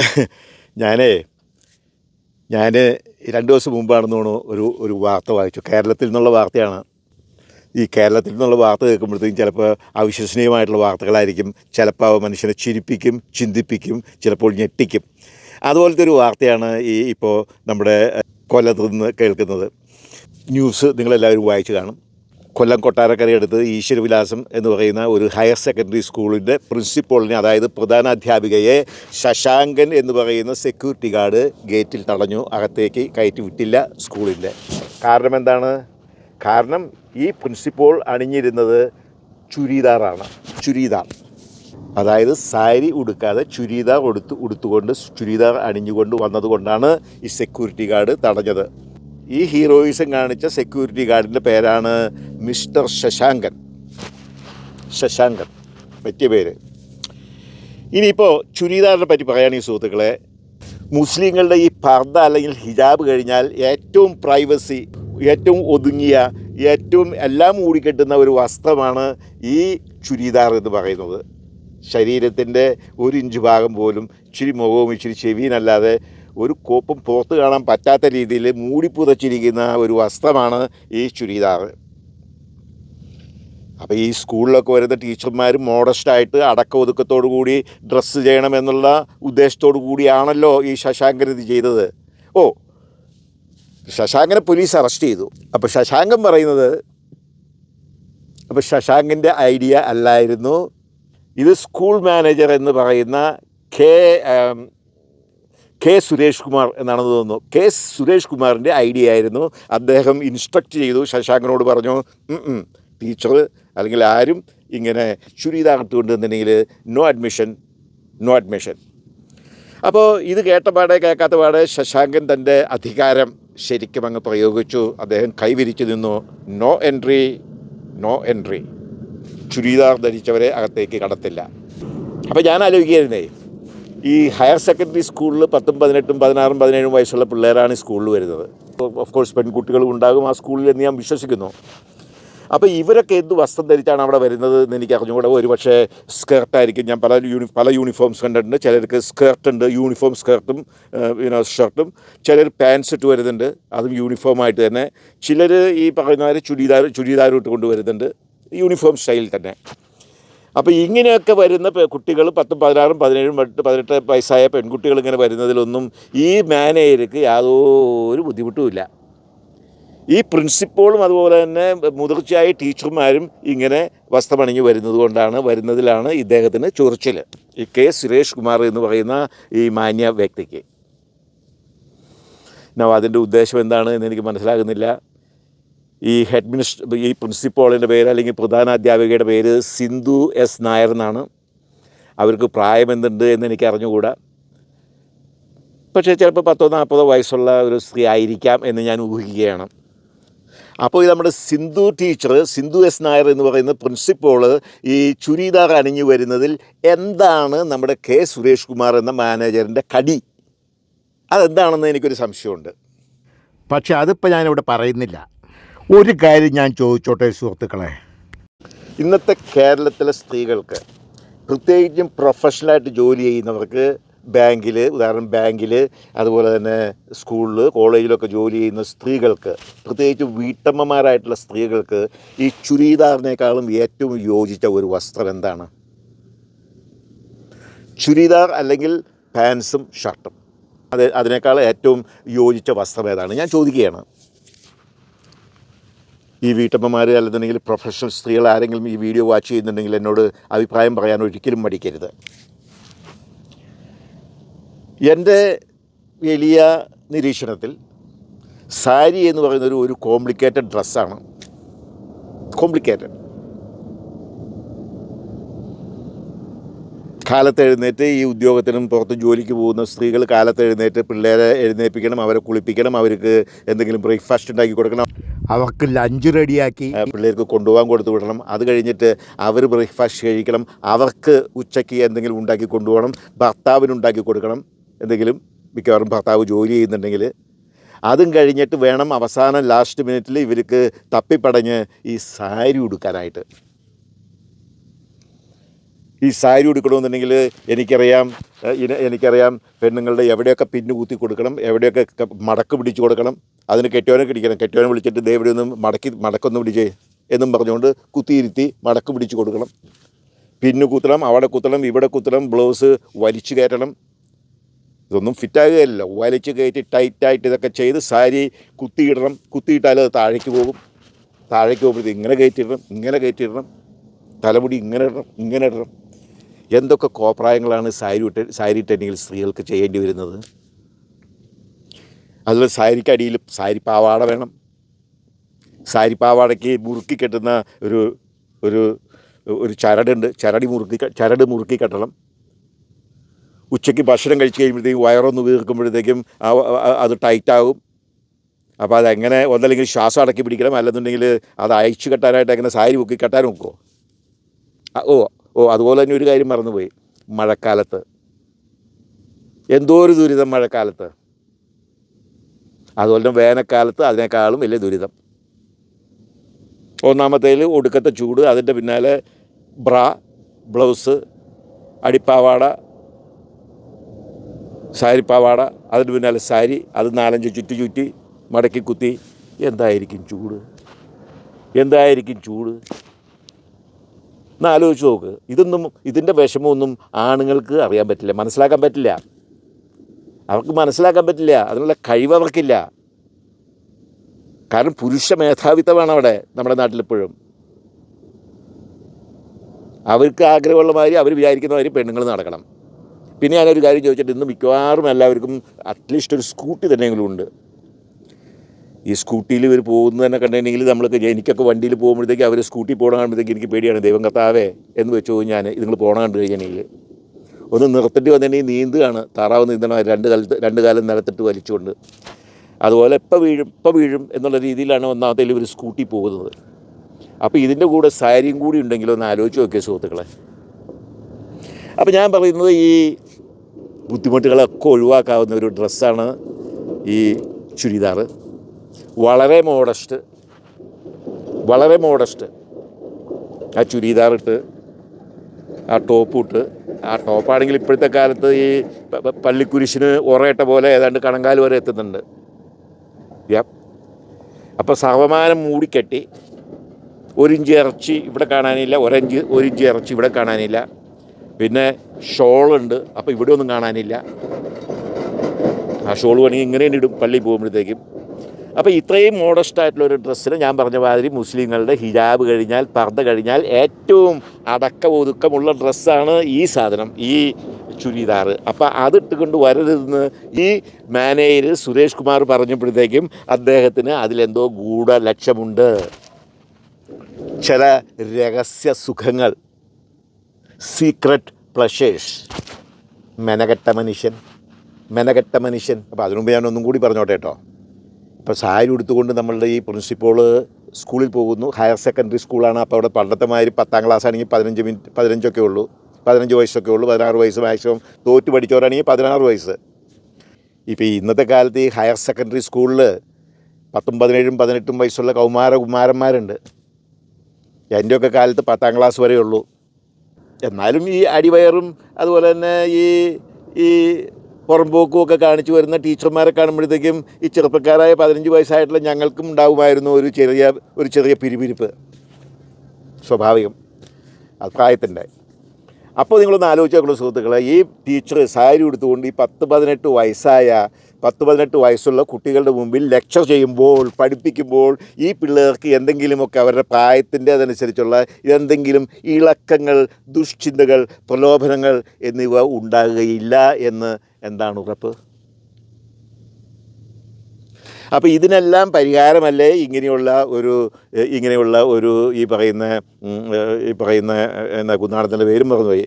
ഞാനേ ഞാൻ രണ്ട് ദിവസം മുമ്പാണെന്ന് തോന്നുന്നു ഒരു ഒരു വാർത്ത വായിച്ചു. കേരളത്തിൽ നിന്നുള്ള വാർത്തയാണ്. ഈ കേരളത്തിൽ നിന്നുള്ള വാർത്ത കേൾക്കുമ്പോഴത്തേക്കും ചിലപ്പോൾ അവിശ്വസനീയമായിട്ടുള്ള വാർത്തകളായിരിക്കും. ചിലപ്പോൾ മനുഷ്യനെ ചിരിപ്പിക്കും ചിന്തിപ്പിക്കും ചിലപ്പോൾ ഞെട്ടിക്കും. അതുപോലത്തെ ഒരു വാർത്തയാണ് ഈ ഇപ്പോൾ നമ്മുടെ കൊല്ലത്ത് നിന്ന് കേൾക്കുന്നത്. ന്യൂസ് നിങ്ങളെല്ലാവരും വായിച്ചു കാണും. കൊല്ലം കൊട്ടാരക്കരയടുത്ത് ഈശ്വരവിലാസം എന്ന് പറയുന്ന ഒരു ഹയർ സെക്കൻഡറി സ്കൂളിന്റെ പ്രിൻസിപ്പളിനെ അതായത് പ്രധാനാധ്യാപികയെ ശശാങ്കൻ എന്ന് പറയുന്ന സെക്യൂരിറ്റി ഗാർഡ് ഗേറ്റിൽ തടഞ്ഞു അകത്തേക്ക് കയറ്റി വിട്ടില്ല സ്കൂളിന്റെ. കാരണം എന്താണ്? കാരണം ഈ പ്രിൻസിപ്പോൾ അണിഞ്ഞിരുന്നത് ചുരിദാറാണ് ചുരിദാർ. അതായത് സാരി ഉടുക്കാതെ ചുരിദാർ ഉടുത്ത് ഉടുത്തുകൊണ്ട് ചുരിദാർ അണിഞ്ഞുകൊണ്ട് വന്നതുകൊണ്ടാണ് ഈ സെക്യൂരിറ്റി ഗാർഡ് തടഞ്ഞത്. ഈ ഹീറോയിസം കാണിച്ച സെക്യൂരിറ്റി ഗാർഡിന്റെ പേരാണ് മിസ്റ്റർ ശശാങ്കൻ. ശശാങ്കൻ. പറ്റിയ പേര്. ഇനിയിപ്പോൾ ചുരിദാറിനെ പറ്റി പറയുകയാണെങ്കിൽ സുഹൃത്തുക്കളെ. മുസ്ലിങ്ങളുടെ ഈ പർദ്ദ അല്ലെങ്കിൽ ഹിജാബ് കഴിഞ്ഞാൽ ഏറ്റവും പ്രൈവസി ഏറ്റവും ഒതുങ്ങിയ ഏറ്റവും എല്ലാം മൂടിക്കെട്ടുന്ന ഒരു വസ്ത്രമാണ് ഈ ചുരിദാർ എന്ന് പറയുന്നത്. ശരീരത്തിന്റെ ഒരു ഇഞ്ച് ഭാഗം പോലും ഇച്ചിരി മുഖവും ഇച്ചിരി ചെവിയിനല്ലാതെ ഒരു കോപ്പും പുറത്ത് കാണാൻ പറ്റാത്ത രീതിയിൽ മൂടിപ്പുതച്ചിരിക്കുന്ന ഒരു വസ്ത്രമാണ് ഈ ചുരിദാർ. അപ്പോൾ ഈ സ്കൂളിലൊക്കെ വരുന്ന ടീച്ചർമാർ മോഡസ്റ്റായിട്ട് അടക്ക ഒതുക്കത്തോടു കൂടി ഡ്രസ്സ് ചെയ്യണമെന്നുള്ള ഉദ്ദേശത്തോടു കൂടിയാണല്ലോ ഈ ശശാങ്കൻ ഇത് ചെയ്തത്. ഓ ശശാങ്കനെ പോലീസ് അറസ്റ്റ് ചെയ്തു. അപ്പോൾ ശശാങ്കൻ പറയുന്നത് അപ്പോൾ ശശാങ്കന്റെ ഐഡിയ അല്ലായിരുന്നു. ഇത് സ്കൂൾ മാനേജർ എന്ന് പറയുന്ന കെ കെ സുരേഷ് കുമാർ എന്നാണെന്ന് തോന്നുന്നു. കെ സുരേഷ് കുമാറിന്റെ ഐഡിയ ആയിരുന്നു. അദ്ദേഹം ഇൻസ്ട്രക്റ്റ് ചെയ്തു. ശശാങ്കനോട് പറഞ്ഞു ടീച്ചർ അല്ലെങ്കിൽ ആരും ഇങ്ങനെ ചുരിദാർ കൊണ്ടുവന്നിട്ടുണ്ടെങ്കിൽ നോ അഡ്മിഷൻ നോ അഡ്മിഷൻ. അപ്പോൾ ഇത് കേട്ട പാടെ കേൾക്കാത്ത പാടെ ശശാങ്കൻ തന്റെ അധികാരം ശരിക്കും അങ്ങ് പ്രയോഗിച്ചു. അദ്ദേഹം കൈവിരിച്ചു നിന്നു. No entry no entry. Churidar ധരിച്ചവരെ അകത്തേക്ക് കടത്തില്ല. അപ്പോൾ ഞാൻ ആലോചിക്കുകയായിരുന്നേ ഈ ഹയർ സെക്കൻഡറി സ്കൂളിൽ പത്തും പതിനെട്ടും പതിനാറും പതിനേഴും വയസ്സുള്ള പിള്ളേരാണ് ഈ സ്കൂളിൽ വരുന്നത്. ഓഫ് കോഴ്സ് പെൺകുട്ടികളും ഉണ്ടാകും ആ സ്കൂളിൽ എന്ന് ഞാൻ വിശ്വസിക്കുന്നു. അപ്പോൾ ഇവരൊക്കെ എന്ത് വസ്ത്രം ധരിച്ചാണ് അവിടെ വരുന്നത് എന്ന് എനിക്ക് അറിഞ്ഞുകൂടെ. ഒരു പക്ഷേ സ്കേർട്ടായിരിക്കും ഞാൻ പല യൂണി പല യൂണിഫോംസ് കണ്ടിട്ടുണ്ട്. ചിലർക്ക് സ്കേർട്ട് ഉണ്ട് യൂണിഫോം സ്കേർട്ടും പിന്നെ ഷർട്ടും. ചിലർ പാൻസ് ഇട്ട് വരുന്നുണ്ട്. അതും യൂണിഫോമായിട്ട് തന്നെ. ചിലർ ഈ പറയുന്ന ചുരിദാർ ചുരിദാർ ഇട്ട് കൊണ്ടുവരുന്നുണ്ട് യൂണിഫോം സ്റ്റൈലിൽ തന്നെ. അപ്പോൾ ഇങ്ങനെയൊക്കെ വരുന്ന കുട്ടികൾ പത്തും പതിനാറും പതിനേഴും പതിനെട്ട് വയസ്സായ പെൺകുട്ടികൾ ഇങ്ങനെ വരുന്നതിലൊന്നും ഈ മാനേജർക്ക് യാതൊരു ബുദ്ധിമുട്ടുമില്ല ഈ പ്രിൻസിപ്പളും അതുപോലെ തന്നെ മുതിർച്ചയായ ടീച്ചർമാരും ഇങ്ങനെ വസ്ത്രമണിഞ്ഞ് വരുന്നത് കൊണ്ടാണ് വരുന്നതിലാണ് ഇദ്ദേഹത്തിന് ചൊറിച്ചിൽ. ഈ കെ സുരേഷ് കുമാർ എന്ന് പറയുന്ന ഈ മാന്യ വ്യക്തിക്ക്. അതിന്റെ ഉദ്ദേശം എന്താണ് എന്ന് എനിക്ക് മനസ്സിലാകുന്നില്ല. ഈ ഹെഡ് മിനിസ്റ്റർ ഈ പ്രിൻസിപ്പോളിന്റെ പേര് അല്ലെങ്കിൽ പ്രധാന അധ്യാപികയുടെ പേര് സിന്ധു എസ് നായർ എന്നാണ്. അവർക്ക് പ്രായം എന്തുണ്ട് എന്ന് എനിക്ക് അറിഞ്ഞുകൂടാ. പക്ഷേ ചിലപ്പോൾ പത്തോ നാൽപ്പതോ വയസ്സുള്ള ഒരു സ്ത്രീ ആയിരിക്കാം എന്ന് ഞാൻ ഊഹിക്കുകയാണ്. അപ്പോൾ ഈ നമ്മുടെ സിന്ധു ടീച്ചർ സിന്ധു എസ് നായർ എന്ന് പറയുന്ന പ്രിൻസിപ്പോൾ ഈ ചുരിദാർ അണിഞ്ഞു വരുന്നതിൽ എന്താണ് നമ്മുടെ കെ സുരേഷ് കുമാർ എന്ന മാനേജറിന്റെ കടി? അതെന്താണെന്ന് എനിക്കൊരു സംശയമുണ്ട്. പക്ഷേ അതിപ്പോൾ ഞാനിവിടെ പറയുന്നില്ല. ഒരു കാര്യം ഞാൻ ചോദിച്ചോട്ടെ സുഹൃത്തുക്കളെ? ഇന്നത്തെ കേരളത്തിലെ സ്ത്രീകൾക്ക് പ്രത്യേകിച്ചും പ്രൊഫഷണലായിട്ട് ജോലി ചെയ്യുന്നവർക്ക് ബാങ്കിൽ ഉദാഹരണം ബാങ്കിൽ അതുപോലെ തന്നെ സ്കൂളിൽ കോളേജിലൊക്കെ ജോലി ചെയ്യുന്ന സ്ത്രീകൾക്ക് പ്രത്യേകിച്ച് വീട്ടമ്മമാരായിട്ടുള്ള സ്ത്രീകൾക്ക് ഈ ചുരിദാറിനേക്കാളും ഏറ്റവും യോജിച്ച ഒരു വസ്ത്രം എന്താണ്? ചുരിദാർ അല്ലെങ്കിൽ പാൻസും ഷർട്ടും അത് അതിനേക്കാൾ ഏറ്റവും യോജിച്ച വസ്ത്രം ഏതാണ്? ഞാൻ ചോദിക്കുകയാണ്. ഈ വീട്ടമ്മമാരെ അല്ലെന്നുണ്ടെങ്കിൽ പ്രൊഫഷണൽ സ്ത്രീകൾ ആരെങ്കിലും ഈ വീഡിയോ വാച്ച് ചെയ്യുന്നുണ്ടെങ്കിൽ എന്നോട് അഭിപ്രായം പറയാൻ ഒരിക്കലും മടിക്കരുത്. എന്റെ വലിയ നിരീക്ഷണത്തിൽ സാരി എന്ന് പറയുന്നൊരു ഒരു കോംപ്ലിക്കേറ്റഡ് ഡ്രസ്സാണ് കോംപ്ലിക്കേറ്റഡ് കാലത്ത് എഴുന്നേറ്റ് ഈ ഉദ്യോഗത്തിനും പുറത്ത് ജോലിക്ക് പോകുന്ന സ്ത്രീകൾ കാലത്ത് എഴുന്നേറ്റ് പിള്ളേരെ എഴുന്നേൽപ്പിക്കണം അവരെ കുളിപ്പിക്കണം അവർക്ക് എന്തെങ്കിലും ബ്രേക്ക്ഫാസ്റ്റ് ഉണ്ടാക്കി കൊടുക്കണം. അവർക്ക് ലഞ്ച് റെഡിയാക്കി പിള്ളേർക്ക് കൊണ്ടുപോകാൻ കൊടുത്തു വിടണം. അത് കഴിഞ്ഞിട്ട് അവർ ബ്രേക്ക്ഫാസ്റ്റ് കഴിക്കണം. അവർക്ക് ഉച്ചയ്ക്ക് എന്തെങ്കിലും ഉണ്ടാക്കി കൊണ്ടുപോകണം. ഭർത്താവിന് ഉണ്ടാക്കി കൊടുക്കണം എന്തെങ്കിലും. മിക്കവാറും ഭർത്താവ് ജോലി ചെയ്യുന്നുണ്ടെങ്കിൽ. അതും കഴിഞ്ഞിട്ട് വേണം അവസാനം ലാസ്റ്റ് മിനിറ്റിൽ ഇവർക്ക് തപ്പിപ്പടഞ്ഞ് ഈ സാരി ഉടുക്കാനായിട്ട്. ഈ സാരി ഉടുക്കണമെന്നുണ്ടെങ്കിൽ എനിക്കറിയാം എനിക്കറിയാം പെണ്ണുങ്ങളുടെ എവിടെയൊക്കെ പിന്നു കൂത്തി കൊടുക്കണം എവിടെയൊക്കെ മടക്ക് പിടിച്ചു കൊടുക്കണം. അതിന് കെട്ടിയവനെ കിടിക്കണം. കെട്ടിയവനെ വിളിച്ചിട്ട് ദേവിടെ ഒന്നും മടക്കി മടക്കൊന്ന് പിടിച്ചേ എന്നും പറഞ്ഞുകൊണ്ട് കുത്തിയിരുത്തി മടക്ക് പിടിച്ചു കൊടുക്കണം. പിന്നു കുത്തണം അവിടെ കുത്തണം ഇവിടെ കുത്തണം ബ്ലൗസ് വലിച്ചു കയറ്റണം. ഇതൊന്നും ഫിറ്റാകുകയല്ല വലിച്ചു കയറ്റി ടൈറ്റായിട്ട് ഇതൊക്കെ ചെയ്ത് സാരി കുത്തിയിടണം. കുത്തിയിട്ടാൽ അത് താഴേക്ക് പോകും. താഴേക്ക് പോകുമ്പോഴത്തേക്ക് ഇങ്ങനെ കയറ്റിയിടണം ഇങ്ങനെ കയറ്റിയിടണം തലമുടി ഇങ്ങനെ ഇടണം ഇങ്ങനെ ഇടണം. എന്തൊക്കെ കോപ്രായങ്ങളാണ് സാരി സാരി ഇട്ടെങ്കിൽ സ്ത്രീകൾക്ക് ചെയ്യേണ്ടി വരുന്നത്? അതിൽ സാരിക്ക് അടിയിൽ സാരി പാവാട വേണം. സാരി പാവാടയ്ക്ക് മുറുക്കി കെട്ടുന്ന ഒരു ഒരു ഒരു ചരടുണ്ട്. ചരടി മുറുക്കി ചരട് മുറുക്കി കെട്ടണം. ഉച്ചയ്ക്ക് ഭക്ഷണം കഴിച്ച് കഴിയുമ്പോഴത്തേക്കും വയറൊന്ന് വീർക്കുമ്പോഴത്തേക്കും അത് ടൈറ്റാകും. അപ്പോൾ അതെങ്ങനെ ഒന്നല്ലെങ്കിൽ ശ്വാസം അടക്കി പിടിക്കണം. അല്ലെന്നുണ്ടെങ്കിൽ അത് അയച്ചു കെട്ടാനായിട്ട് എങ്ങനെ സാരി മുക്കി കെട്ടാൻ നോക്കുമോ ഓ ഓ അതുപോലെ തന്നെ ഒരു കാര്യം മറന്നുപോയി. മഴക്കാലത്ത്. എന്തോ ഒരു ദുരിതം മഴക്കാലത്ത്. അതുപോലെ വേനൽക്കാലത്ത് അതിനേക്കാളും വലിയ ദുരിതം. ഒന്നാമത്തേൽ ഒടുക്കത്തെ ചൂട് അതിന്റെ പിന്നാലെ ബ്ര ബ്ലൗസ് അടിപ്പാവാട സാരിപ്പാവാട പാവാട അതിന് പിന്നാലെ സാരി അത് നാലഞ്ച് ചുറ്റി ചുറ്റി മടക്കി കുത്തി. എന്തായിരിക്കും ചൂട്? എന്തായിരിക്കും ചൂട്? ഒന്ന് ആലോചിച്ച് നോക്ക്. ഇതൊന്നും ഇതിന്റെ വിഷമമൊന്നും ആണുങ്ങൾക്ക് അറിയാൻ പറ്റില്ല മനസ്സിലാക്കാൻ പറ്റില്ല. അവർക്ക് മനസ്സിലാക്കാൻ പറ്റില്ല. അതിനുള്ള കഴിവ് അവർക്കില്ല. കാരണം പുരുഷ മേധാവിത്വമാണ് അവിടെ നമ്മുടെ നാട്ടിലിപ്പോഴും. അവർക്ക് ആഗ്രഹമുള്ള മാതിരി അവർ വിചാരിക്കുന്ന മാതിരി പെണ്ണുങ്ങൾ നടക്കണം. പിന്നെ ഞാനൊരു കാര്യം ചോദിച്ചിട്ട് ഇന്ന് മിക്കവാറും എല്ലാവർക്കും അറ്റ്ലീസ്റ്റ് ഒരു സ്കൂട്ടി തന്നെയെങ്കിലും ഉണ്ട്. ഈ സ്കൂട്ടിയിൽ ഇവർ പോകുന്നത് തന്നെ കണ്ടിട്ടുണ്ടെങ്കിൽ നമ്മളൊക്കെ എനിക്കൊക്കെ വണ്ടിയിൽ പോകുമ്പോഴത്തേക്ക് അവർ സ്കൂട്ടി പോകണം കാണുമ്പോഴത്തേക്ക് എനിക്ക് പേടിയാണ്. ദൈവം കത്താവേ എന്ന് വെച്ചു ഞാൻ ഇതുങ്ങൾ പോകണം കണ്ടു കഴിഞ്ഞിട്ടുണ്ടെങ്കിൽ ഒന്ന് നിർത്തിട്ട് വന്നിട്ടുണ്ടെങ്കിൽ നീന്തുകയാണ്. താറാവ് നീന്തണം. രണ്ട് കാലത്ത് രണ്ട് കാലം നിലത്തിട്ട് വലിച്ചുകൊണ്ട്. അതുപോലെ എപ്പോൾ വീഴും ഇപ്പോൾ വീഴും എന്നുള്ള രീതിയിലാണ് ഒന്നാമത്തേൽ ഒരു സ്കൂട്ടി പോകുന്നത്. അപ്പോൾ ഇതിന്റെ കൂടെ സാരിയും കൂടി ഉണ്ടെങ്കിൽ ഒന്ന് ആലോചിച്ച് നോക്കിയ സുഹൃത്തുക്കളെ. അപ്പോൾ ഞാൻ പറയുന്നത് ഈ ബുദ്ധിമുട്ടുകളൊക്കെ ഒഴിവാക്കാവുന്ന ഒരു ഡ്രസ്സാണ് ഈ ചുരിദാർ. വളരെ മോഡസ്റ്റ് വളരെ മോഡസ്റ്റ്. ആ ചുരിദാറിട്ട് ആ ടോപ്പ് ഇട്ട് ആ ടോപ്പാണെങ്കിൽ ഇപ്പോഴത്തെ കാലത്ത് ഈ പള്ളിക്കുരിശിന് ഉറയട്ട പോലെ ഏതാണ്ട് കണങ്കാൽ വരെ എത്തുന്നുണ്ട്. അപ്പോൾ സർവമാനം മൂടിക്കെട്ടി ഒരിഞ്ച് ഇറച്ചി ഇവിടെ കാണാനില്ല ഒരഞ്ച് ഒരിഞ്ച് ഇറച്ചി ഇവിടെ കാണാനില്ല. പിന്നെ ഷോളുണ്ട് അപ്പോൾ ഇവിടെ ഒന്നും കാണാനില്ല. ആ ഷോൾ വേണമെങ്കിൽ ഇങ്ങനെ ഇടും പള്ളി പോകുമ്പോഴത്തേക്കും. അപ്പോൾ ഇത്രയും മോഡസ്റ്റ് ആയിട്ടുള്ള ഒരു ഡ്രസ്സിന് ഞാൻ പറഞ്ഞ മാതിരി മുസ്ലിങ്ങളുടെ ഹിജാബ് കഴിഞ്ഞാൽ പർദ്ദ കഴിഞ്ഞാൽ ഏറ്റവും അടക്ക ഒതുക്കമുള്ള ഡ്രസ്സാണ് ഈ സാധനം ഈ ചുരിദാർ. അപ്പോൾ അതിട്ടുകൊണ്ട് വരരുതെന്ന് ഈ മാനേജർ സുരേഷ് കുമാർ പറഞ്ഞപ്പോഴത്തേക്കും അദ്ദേഹത്തിന് അതിലെന്തോ ഗൂഢ ലക്ഷ്യമുണ്ട് ചില രഹസ്യ സുഖങ്ങൾ സീക്രട്ട് പ്ലഷേഴ്സ് മെനകെട്ട മനുഷ്യൻ മെനകെട്ട മനുഷ്യൻ. അപ്പോൾ അതിനുമുമ്പ് ഞാൻ ഒന്നും കൂടി പറഞ്ഞോട്ടെ കേട്ടോ. ഇപ്പോൾ സാരി ഉടുത്തുകൊണ്ട് നമ്മളുടെ ഈ പ്രിൻസിപ്പോൾ സ്കൂളിൽ പോകുന്നു. ഹയർ സെക്കൻഡറി സ്കൂളാണ്. അപ്പോൾ അവിടെ പണ്ടത്തെ മാതിരി പത്താം ക്ലാസ് ആണെങ്കിൽ പതിനഞ്ച് മിനിറ്റ് പതിനഞ്ചൊക്കെ ഉള്ളൂ. പതിനഞ്ച് വയസ്സൊക്കെ ഉള്ളൂ. പതിനാറ് വയസ്സ് മാക്സിമം തോറ്റ് പഠിച്ചവരാണെങ്കിൽ പതിനാറ് വയസ്സ്. ഇപ്പോൾ ഇന്നത്തെ കാലത്ത് ഈ ഹയർ സെക്കൻഡറി സ്കൂളിൽ പത്തും പതിനേഴും പതിനെട്ടും വയസ്സുള്ള കൗമാര കുമാരന്മാരുണ്ട്. എന്റെയൊക്കെ കാലത്ത് പത്താം ക്ലാസ് വരെ ഉള്ളൂ എന്നാലും ഈ അടിവയറും അതുപോലെ തന്നെ ഈ ഈ പുറംപോക്കും ഒക്കെ കാണിച്ചു വരുന്ന ടീച്ചർമാരെ കാണുമ്പോഴത്തേക്കും ഈ ചെറുപ്പക്കാരായ പതിനഞ്ച് വയസ്സായിട്ടുള്ള ഞങ്ങൾക്കും ഉണ്ടാകുമായിരുന്നു ഒരു ചെറിയ ഒരു ചെറിയ പിരിപിരിപ്പ്. സ്വാഭാവികം. അത് പ്രായത്തിന്റെ. അപ്പോൾ നിങ്ങളൊന്ന് ആലോചിച്ച് നോക്കണം സുഹൃത്തുക്കളെ ഈ ടീച്ചർ സാരി ഉടുത്തുകൊണ്ട് ഈ പത്ത് പതിനെട്ട് വയസ്സായ പത്ത് പതിനെട്ട് വയസ്സുള്ള കുട്ടികളുടെ മുമ്പിൽ ലെക്ചർ ചെയ്യുമ്പോൾ പഠിപ്പിക്കുമ്പോൾ ഈ പിള്ളേർക്ക് എന്തെങ്കിലുമൊക്കെ അവരുടെ പ്രായത്തിന്റെ അതനുസരിച്ചുള്ള എന്തെങ്കിലും ഇളക്കങ്ങൾ ദുഷ്ചിന്തകൾ പ്രലോഭനങ്ങൾ എന്നിവ ഉണ്ടാകുകയില്ല എന്ന് എന്താണ് ഉറപ്പ്? അപ്പോൾ ഇതിനെല്ലാം പരിഹാരമല്ലേ ഇങ്ങനെയുള്ള ഒരു ഇങ്ങനെയുള്ള ഒരു ഈ പറയുന്ന ഈ പറയുന്ന എന്താ കുന്നാടത്തിന്റെ പേരും മറന്നുപോയി.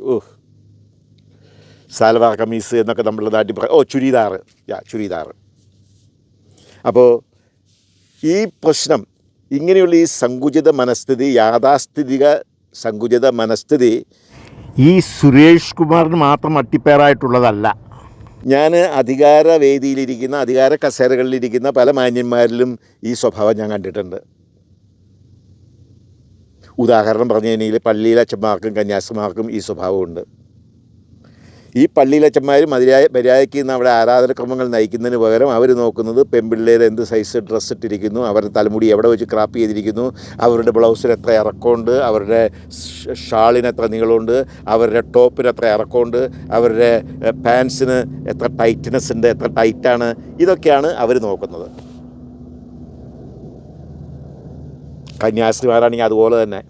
ഓഹ് സാൽവാർ കമീസ് എന്നൊക്കെ നമ്മൾ നാട്ടിൽ പറ ഓ ചുരിദാർ. യാ ചുരിദാർ. അപ്പോൾ ഈ പ്രശ്നം ഇങ്ങനെയുള്ള ഈ സങ്കുചിത മനസ്ഥിതി യാഥാസ്ഥിതിക സങ്കുചിത മനസ്ഥിതി ഈ സുരേഷ് കുമാറിന് മാത്രം അട്ടിപ്പേറായിട്ടുള്ളതല്ല ഞാൻ അധികാര വേദിയിലിരിക്കുന്ന അധികാര കസേരകളിലിരിക്കുന്ന പല മാന്യന്മാരിലും ഈ സ്വഭാവം ഞാൻ കണ്ടിട്ടുണ്ട്. ഉദാഹരണം പറഞ്ഞു കഴിഞ്ഞാൽ പള്ളിയിലെ അച്ഛന്മാർക്കും കന്യാസിമാർക്കും ഈ സ്വഭാവമുണ്ട്. ഈ പള്ളിയിലച്ചന്മാർ മതിയായ മര്യാദയ്ക്ക് നിന്ന് അവിടെ ആരാധനക്രമങ്ങൾ നയിക്കുന്നതിന് പകരം അവർ നോക്കുന്നത് പെൺപിള്ളേർ എന്ത് സൈസ് ഡ്രസ്സ് ഇട്ടിരിക്കുന്നു അവരുടെ തലമുടി എവിടെ വെച്ച് ക്രാപ്പ് ചെയ്തിരിക്കുന്നു അവരുടെ ബ്ലൗസിന് എത്ര ഇറക്കമുണ്ട് അവരുടെ ഷാളിന് എത്ര നീളമുണ്ട് അവരുടെ ടോപ്പിന് എത്ര ഇറക്കമുണ്ട് അവരുടെ പാൻസിന് എത്ര ടൈറ്റ്നെസ് ഉണ്ട് എത്ര ടൈറ്റാണ് ഇതൊക്കെയാണ് അവർ നോക്കുന്നത്. കന്യാസ്ത്രീമാരാണെങ്കിൽ അതുപോലെ തന്നെ.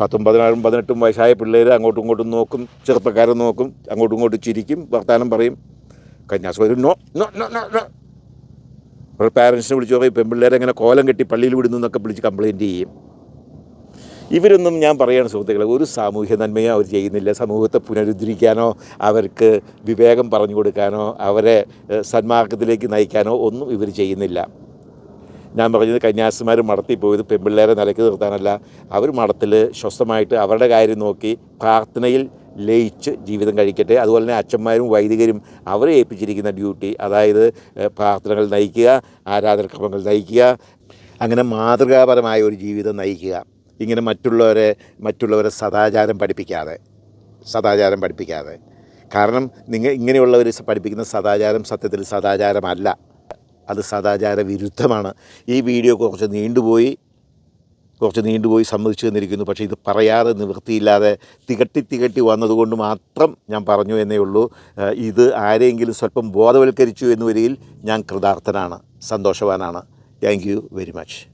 പത്തൊമ്പതിനായിരം പതിനെട്ടും വയസ്സായ പിള്ളേർ അങ്ങോട്ടും ഇങ്ങോട്ടും നോക്കും ചെറുപ്പക്കാരെ നോക്കും അങ്ങോട്ടും ഇങ്ങോട്ടും ചിരിക്കും വർത്താനം പറയും. കന്യാസ്ത്രീ no no no no no. അവരുടെ പാരൻസിനെ വിളിച്ച് പറയും പെൺപിള്ളേരെ കോലം കെട്ടി പള്ളിയിൽ വിടുന്നു എന്നൊക്കെ വിളിച്ച് കംപ്ലയിന്റ് ചെയ്യും. ഇവരൊന്നും ഞാൻ പറയുകയാണ് സുഹൃത്തുക്കളെ ഒരു സാമൂഹ്യ നന്മയോ അവർ ചെയ്യുന്നില്ല. സമൂഹത്തെ പുനരുദ്ധരിക്കാനോ അവർക്ക് വിവേകം പറഞ്ഞു കൊടുക്കാനോ അവരെ സന്മാർഗത്തിലേക്ക് നയിക്കാനോ ഒന്നും ഇവർ ചെയ്യുന്നില്ല. ഞാൻ പറഞ്ഞത് കന്യാസിമാർ മടത്തിൽ പോയത് പെൺപിള്ളേരെ നിലയ്ക്ക് നിർത്താനല്ല. അവർ മഠത്തിൽ സ്വസ്ഥമായിട്ട് അവരുടെ കാര്യം നോക്കി പ്രാർത്ഥനയിൽ ലയിച്ച് ജീവിതം കഴിക്കട്ടെ. അതുപോലെ തന്നെ അച്ഛന്മാരും വൈദികരും അവരെ ഏൽപ്പിച്ചിരിക്കുന്ന ഡ്യൂട്ടി. അതായത് പ്രാർത്ഥനകൾ നയിക്കുക ആരാധനക്രമങ്ങൾ നയിക്കുക അങ്ങനെ മാതൃകാപരമായ ഒരു ജീവിതം നയിക്കുക. ഇങ്ങനെ മറ്റുള്ളവരെ മറ്റുള്ളവരെ സദാചാരം പഠിപ്പിക്കാതെ സദാചാരം പഠിപ്പിക്കാതെ. കാരണം നിങ്ങൾ ഇങ്ങനെയുള്ളവർ പഠിപ്പിക്കുന്ന സദാചാരം സത്യത്തിൽ സദാചാരമല്ല. അത് സദാചാര വിരുദ്ധമാണ് ഈ വീഡിയോ കുറച്ച് നീണ്ടുപോയി കുറച്ച് നീണ്ടുപോയി സമ്മതിച്ചു തന്നിരിക്കുന്നു പക്ഷേ ഇത് പറയാതെ നിവൃത്തിയില്ലാതെ തികട്ടി തികട്ടി വന്നതുകൊണ്ട് മാത്രം ഞാൻ പറഞ്ഞു എന്നേ ഉള്ളൂ. ഇത് ആരെങ്കിലും സ്വല്പം ബോധവൽക്കരിച്ചു എന്ന് വരിയിൽ ഞാൻ കൃതാർത്ഥനാണ് സന്തോഷവാനാണ്. Thank you very much